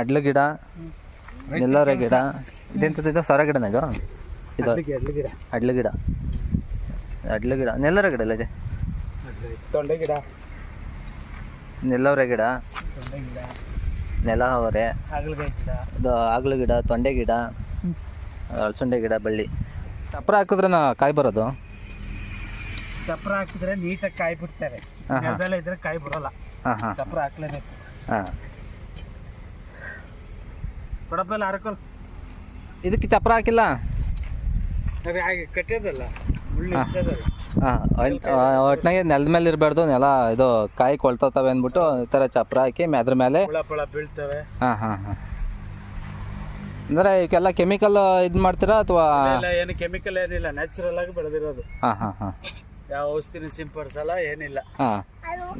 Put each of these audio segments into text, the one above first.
ಅಡ್ಲು ಗಿಡ ನೆಲ್ಲೋರೆ ಗಿಡ. ಇದೆಂಥದ್ದು ಇದು? ಸೊರ ಗಿಡನ ಇದು? ಇದು ಅಡ್ಲಿ ಗಿಡ ಅಡ್ಲ ಗಿಡ. ನೆಲ್ಲರೆ ಗಿಡ ಅಲ್ಲ ಇದೆ? ತೊಂಡೆ ಗಿಡ. ನೆಲ್ಲವರೆ ಗಿಡ. ತೊಂಡೆ ಗಿಡ. ನೆಲ ಅವರೆ. ಇದು ಆಗ್ಲು ಗಿಡ ತೊಂಡೆ ಗಿಡ ಅಳಸಂಡೆ ಗಿಡ ಬಳ್ಳಿ. ಚಪ್ರ ಹಾಕಿದ್ರೆ ನಾ ಕಾಯಿ ಬರೋದು? ಚಪ್ರ ಹಾಕಿದ್ರೆ ನೀಟಾಗಿ ಕಾಯಿ ಬಿಡ್ತಾರೆ. ನೆಲದಲ್ಲೇ ಇದ್ರೆ ಕಾಯಿ ಬರೋಲ್ಲ ಚಪ್ರ ಹಾಕ್ಲೇಬೇಕು. ಕೊಡಪ್ಪ ಇಲ್ಲ ಹರಕಲ್ ಇದಕ್ಕೆ ಚಪ್ರ ಹಾಕಿಲ್ಲ? ಕಟ್ಟಿಯೋದಲ್ಲ ನೆಲದ ಮೇಲೆ ಇರಬಾರ್ದು ನೆಲ ಇದು ಕಾಯಿ ಕೊಳ್ತಾವೆ ಅಂದ್ಬಿಟ್ಟು ಈ ಥರ ಚಪ್ರ ಹಾಕಿ ಅದ್ರ ಮೇಲೆ ಬೀಳ್ತವೆ. ಹಾಂ ಹಾಂ ಹಾಂ. ಅಂದರೆ ಇವಕ್ಕೆಲ್ಲ ಕೆಮಿಕಲ್ ಇದು ಮಾಡ್ತೀರಾ ಅಥವಾ ಏನು ಕೆಮಿಕಲ್ ಏನಿಲ್ಲ ನ್ಯಾಚುರಲ್ ಆಗಿ ಬೆಳೆದಿರೋದು. ಹಾಂ ಹಾಂ ಹಾಂ. ಯಾವ ಔಷಧಿನ ಸಿಂಪಡಿಸಲ್ಲ ಏನಿಲ್ಲ. ಹಾಂ.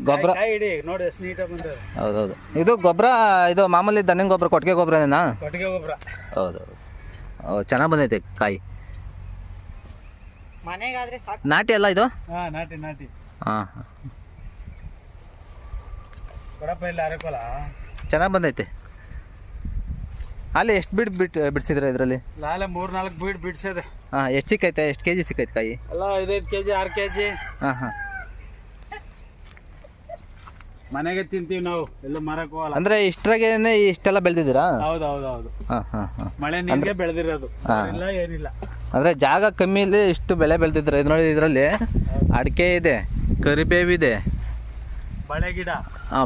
ಗೊಬ್ಬರ ಕಾಯಿ ಇಡಿ ನೋಡಿ ಎಷ್ಟು ನೀಟಾಗಿ ಬಂದವೆ ಹೌದೌದು. ಇದು ಗೊಬ್ಬರ ಇದು ಮಾಮೂಲಿ ದನಿನ ಗೊಬ್ಬರ ಕೊಟ್ಟಿಗೆ ಗೊಬ್ಬರನೇನಾ ಕೊಟ್ಟಿಗೆ ಗೊಬ್ಬರ ಹೌದು ಚೆನ್ನಾಗಿ ಬಂದೈತೆ ಕಾಯಿ. ಮನೆಗಾದ್ರೆ ಸಾಕು. ನಾಟಿ ಅಲ್ಲ ಇದು? ಹಾ ನಾಟಿ ನಾಟಿ. ಹಾಂ ಹಾಂ. ಕೊಡಪ್ಪ ಇಲ್ಲ ಹರಕೋಲ ಚೆನ್ನಾಗಿ ಬಂದೈತೆ. ಅಲ್ಲಿ ಎಷ್ಟು ಬಿಡ್ ಬಿಟ್ ಬಿಡಿಸಿದ್ರೆ ಇದರಲ್ಲಿ? ಲಾಲೆ ಮೂರ್ ನಾಲ್ಕು ಬೀಡ್ ಬಿಡ್ಸದೆ. ಹಾಂ ಎಷ್ಟು ಸಿಕ್ಕೈತೆ? ಎಷ್ಟು ಕೆ ಜಿ ಸಿಕ್ಕೈತೆ ಕಾಯಿ? ಅಲ್ಲ ಐದೈದು ಕೆ ಜಿ ಆರು ಕೆ ಜಿ ಹಾಂ ಹಾಂ. ಮನೆಗೆ ತಿಂತೀವಿ ನಾವು ಎಲ್ಲೂ ಮರಕ್ಕೆ ಹೋಗಲ್ಲ. ಅಂದರೆ ಇಷ್ಟರಾಗೇನೆ ಇಷ್ಟೆಲ್ಲ ಬೆಳೆದಿದ್ದೀರಾ? ಹೌದು ಹೌದು ಹೌದು ಹಾಂ ಹಾಂ ಹಾಂ. ಮಳೆ ನೀರಿಗೆ ಬೆಳೆದಿರೋದು. ಇಲ್ಲ ಏನಿಲ್ಲ. ಅಂದರೆ ಜಾಗ ಕಮ್ಮಿಲಿ ಇಷ್ಟು ಬೆಳೆ ಬೆಳೆದಿದ್ರು ಇದು ನೋಡಿ ಇದರಲ್ಲಿ ಅಡಿಕೆ ಇದೆ ಕರಿಬೇವಿದೆ ಇದೆ. ಗಿಡ. ಆ,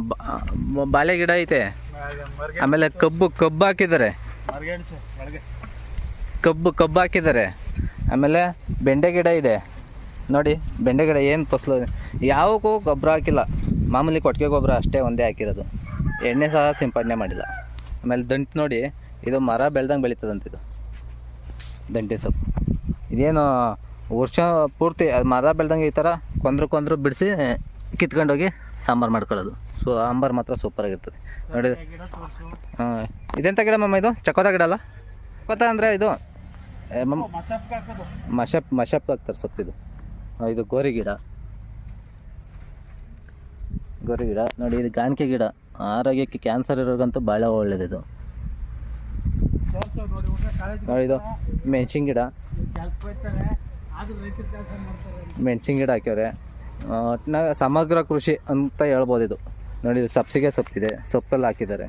ಬಾಳೆ ಗಿಡ ಐತೆ. ಆಮೇಲೆ ಕಬ್ಬು ಕಬ್ಬು ಹಾಕಿದ್ದಾರೆ. ಕಬ್ಬು ಕಬ್ಬು ಹಾಕಿದ್ದಾರೆ. ಆಮೇಲೆ ಬೆಂಡೆ ಗಿಡ ಇದೆ. ನೋಡಿ ಬೆಂಡೆ ಗಿಡ ಏನು ಫಸಲು? ಯಾವಕ್ಕೂ ಗೊಬ್ಬರ ಹಾಕಿಲ್ಲ. ಮಾಮೂಲಿ ಕೊಟ್ಟಿಗೆ ಗೊಬ್ಬರ ಅಷ್ಟೇ ಒಂದೇ ಹಾಕಿರೋದು. ಎಣ್ಣೆ ಸಹ ಸಿಂಪಡಣೆ ಮಾಡಿಲ್ಲ. ಆಮೇಲೆ ದಂಟು ನೋಡಿ ಇದು ಮರ ಬೆಳ್ದಂಗೆ ಬೆಳೀತದಂತ ಇದು. ದಂಟೆ ಸೊಪ್ಪು. ಇದೇನು ವರ್ಷ ಪೂರ್ತಿ ಅದು ಮರ ಬೆಳ್ದಂಗೆ ಈ ಥರ ಕೊಂದ್ರು ಕೊಂದ್ರು ಬಿಡಿಸಿ ಕಿತ್ಕೊಂಡೋಗಿ ಸಾಂಬಾರು ಮಾಡ್ಕೊಳ್ಳೋದು. ಸೊ ಸಾಂಬಾರು ಮಾತ್ರ ಸೂಪರಾಗಿರ್ತದೆ ನೋಡಿ ಹಾಂ ಇದೆಂಥ ಗಿಡ ಮಮ್ಮ ಇದು? ಚಕೋತ ಗಿಡ ಅಲ್ಲ? ಚಕೋತ ಅಂದರೆ ಇದು ಮಶಪ್ ಮಶಪ್ ಹಾಕ್ತಾರೆ ಸೊಪ್ಪಿದು. ಇದು ಗೋರಿ ಗಿಡ. ಗೋರಿ ಗಿಡ. ನೋಡಿ ಇದು ಗಾಣಿಕೆ ಗಿಡ. ಆರೋಗ್ಯಕ್ಕೆ ಕ್ಯಾನ್ಸರ್ ಇರೋರ್ಗಂತೂ ಭಾಳ ಒಳ್ಳೇದಿದು ಇದು. ನೋಡಿ ಇದು ಮೆಣಸಿನ ಗಿಡ. ಮೆಣ್ಸಿನ ಗಿಡ ಹಾಕ್ಯವ್ರೆ. ಒಟ್ಟಿನಾಗ ಸಮಗ್ರ ಕೃಷಿ ಅಂತ ಹೇಳ್ಬೋದು ಇದು. ನೋಡಿ ಇದು ಸಬ್ಸಿಗೆ ಸೊಪ್ಪಿದೆ. ಸೊಪ್ಪೆಲ್ಲ ಹಾಕಿದ್ದಾರೆ.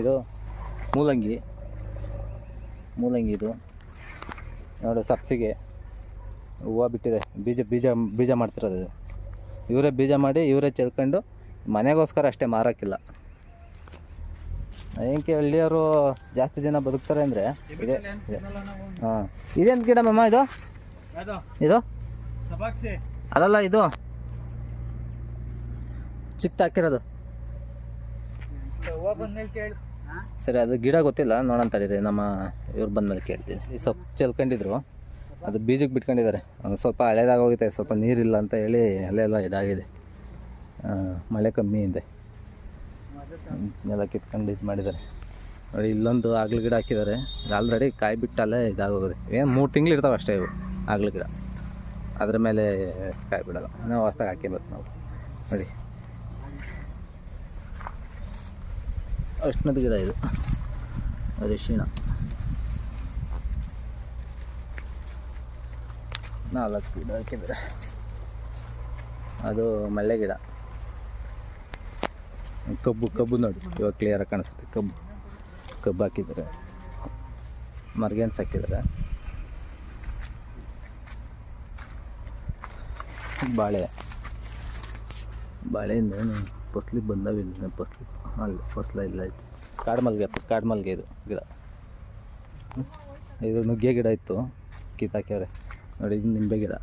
ಇದು ಮೂಲಂಗಿ. ಮೂಲಂಗಿ ಇದು ನೋಡಿ ಸಬ್ಸಿಗೆ. ಹೂವು ಬಿಟ್ಟಿದೆ. ಬೀಜ ಬೀಜ ಬೀಜ ಮಾಡ್ತಿರೋದು ಇವರೇ ಬೀಜ ಮಾಡಿ ಇವರೇ ಚೆಲ್ಕೊಂಡು ಮನೆಗೋಸ್ಕರ ಅಷ್ಟೇ ಮಾರೋಕ್ಕಿಲ್ಲ. ಏನಕ್ಕೆ ಹಳ್ಳಿಯವರು ಜಾಸ್ತಿ ಜನ ಬದುಕ್ತಾರೆ ಅಂದರೆ ಇದೆ ಹಾಂ. ಇದೇನು ಗಿಡ ಮಮ್ಮ ಇದು? ಇದು? ಅದಲ್ಲ ಇದು? ಚಿಕ್ಕ ಹಾಕಿರೋದು ಸರಿ, ಅದು ಗಿಡ ಗೊತ್ತಿಲ್ಲ, ನೋಡೋಣ ತಡೀರಿ ನಮ್ಮ ಇವ್ರು ಬಂದ್ಮೇಲೆ ಕೇಳ್ತೀನಿ. ಈ ಸೊಪ್ಪು ಚೆಲ್ಕೊಂಡಿದ್ರು ಅದು ಬೀಜಕ್ಕೆ ಬಿಟ್ಕೊಂಡಿದ್ದಾರೆ. ಸ್ವಲ್ಪ ಹಳೇದಾಗೋಗಿದೆ ಸ್ವಲ್ಪ ನೀರಿಲ್ಲ ಅಂತ ಹೇಳಿ ಅಲ್ಲೆಲ್ಲ ಇದಾಗಿದೆ. ಮಳೆ ಕಮ್ಮಿ ಇದೆ. ಎಲ್ಲ ಕಿತ್ಕೊಂಡು ಇದು ಮಾಡಿದ್ದಾರೆ. ನೋಡಿ, ಇಲ್ಲೊಂದು ಆಗ್ಲು ಗಿಡ ಹಾಕಿದ್ದಾರೆ. ಆಲ್ರೆಡಿ ಕಾಯಿ ಬಿಟ್ಟಲ್ಲೇ ಇದಾಗೋಗಿದೆ. ಏನು ಮೂರು ತಿಂಗಳು ಇರ್ತಾವೆ ಅಷ್ಟೇ ಇವು, ಆಗ್ಲು ಗಿಡ. ಅದ್ರ ಮೇಲೆ ಕಾಯಿ ಬಿಡೋಲ್ಲ. ನಾವು ಹೊಸ್ದಾಗಿ ಹಾಕಿರ್ಬೇಕು ನಾವು. ನೋಡಿ. ಅರ್ಶಿಣದ ಗಿಡ ಇದು. ಅರಿಶಿಣ. ನಾಲ್ಕು ಗಿಡ ಹಾಕಿದ್ರೆ ಅದು ಮಲ್ಲೆ ಗಿಡ. ಕಬ್ಬು ಕಬ್ಬು ನೋಡಿ. ಇವಾಗ ಕ್ಲಿಯರಾಗಿ ಕಾಣಿಸುತ್ತೆ. ಕಬ್ಬು. ಕಬ್ಬು ಹಾಕಿದ್ರೆ. ಮರ್ಗೇನ್ಸ್ ಹಾಕಿದ್ರೆ. ಬಾಳೆ. ಬಾಳೆಯಿಂದ ಏನು? ಫಸ್ಲಿಗೆ ಬಂದಾವಿಲ್ಲ ಫಸ್ಲು ಅಲ್ಲಿ ಫಸ್ಲ ಇಲ್ಲ ಐತೆ ಕಾಡ್ಮಲ್ಗೆ ಕಾಡ್ಮಲ್ಗೆ ಇದು ಗಿಡ. ಇದು ನುಗ್ಗೆ ಗಿಡ ಇತ್ತು ಕಿತ್ತಾಕ್ಯವ್ರೆ ನೋಡಿ, ಇದು ನಿಂಬೆ ಗಿಡ.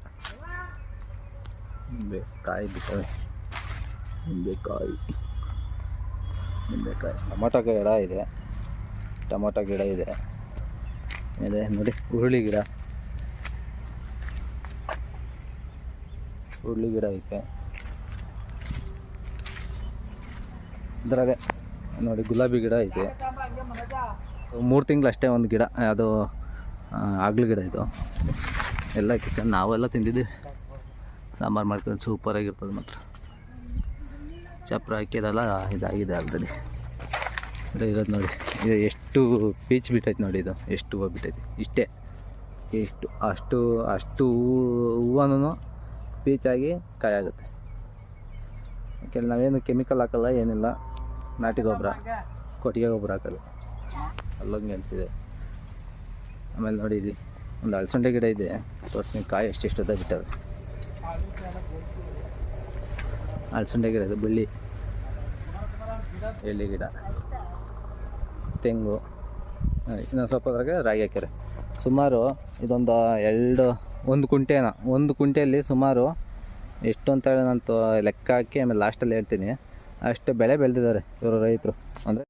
ನಿಂಬೆ ಕಾಯಿ ಬಿಟ್ಟವೆ. ನಿಂಬೆಕಾಯಿ ನಿಂಬೆಕಾಯಿ ಟೊಮೊಟೊ ಗಿಡ ಇದೆ. ಟೊಮೊಟೊ ಗಿಡ ಇದೆ. ಆಮೇಲೆ ನೋಡಿ, ಹುರುಳಿ ಗಿಡ. ಹುರುಳಿ ಗಿಡ ಐತೆ. ಅದ್ರಾಗೆ ನೋಡಿ ಗುಲಾಬಿ ಗಿಡ ಇದೆ. ಮೂರು ತಿಂಗಳು ಅಷ್ಟೇ ಒಂದು ಗಿಡ, ಅದು ಆಗ್ಲು ಗಿಡ ಇದು. ಎಲ್ಲ ಕಿತ್ಕೊಂಡು ನಾವೆಲ್ಲ ತಿಂದಿದ್ದೀವಿ ಸಾಂಬಾರು ಮಾಡ್ಕೊಂಡು ಸೂಪರಾಗಿರ್ತದೆ ಮಾತ್ರ. ಚಪ್ರ ಹಾಕಿದಲ್ಲ ಇದಾಗಿದೆ ಆಲ್ರೆಡಿ ಇರೋದು ನೋಡಿ. ಇದು ಎಷ್ಟು ಪೀಚ್ ಬಿಟ್ಟೈತೆ ನೋಡಿ ಇದು. ಎಷ್ಟು ಹೂವು ಬಿಟ್ಟೈತೆ. ಇಷ್ಟೇ. ಎಷ್ಟು, ಅಷ್ಟು ಅಷ್ಟು ಹೂವನು ಪೀಚಾಗಿ ಕಾಯಾಗುತ್ತೆ ಯಾಕೆಂದ್ರೆ ನಾವೇನು ಕೆಮಿಕಲ್ ಹಾಕಲ್ಲ, ಏನಿಲ್ಲ. ನಾಟಿ ಗೊಬ್ಬರ, ಕೊಟ್ಟಿಗೆ ಗೊಬ್ಬರ ಹಾಕೋದು. ಅಲ್ಲೊಂದು ಗೆಲ್ಸಿದೆ ಆಮೇಲೆ ನೋಡಿ ಒಂದು ಅಳಸಂಡೆ ಗಿಡ ಇದೆ. ತೋರಿಸ್ತೀನಿ ಕಾಯಿ ಎಷ್ಟೆಷ್ಟು ಅದ ಬಿಟ್ಟವೆ. ಅಳಸಂಡೆ ಗಿಡ ಇದೆ ಬಳ್ಳಿ ಎಳ್ಳಿ ಗಿಡ. ತೆಂಗು. ಇನ್ನೊಂದು ಸ್ವಲ್ಪ ಅದ್ರಾಗೆ ರಾಗಿ ಹಾಕ್ಯಾರೆ. ಸುಮಾರು ಇದೊಂದು ಎರಡು, ಒಂದು ಕುಂಟೆನ, ಒಂದು ಕುಂಟೆಯಲ್ಲಿ ಸುಮಾರು ಎಷ್ಟು ಅಂತ ಹೇಳಿ ನಾನು ಲೆಕ್ಕ ಹಾಕಿ ಆಮೇಲೆ ಲಾಸ್ಟಲ್ಲಿ ಹೇಳ್ತೀನಿ. ಅಷ್ಟು ಬೆಳೆ ಬೆಳೆದಿದ್ದಾರೆ ಇವರು ರೈತರು. ಅಂದರೆ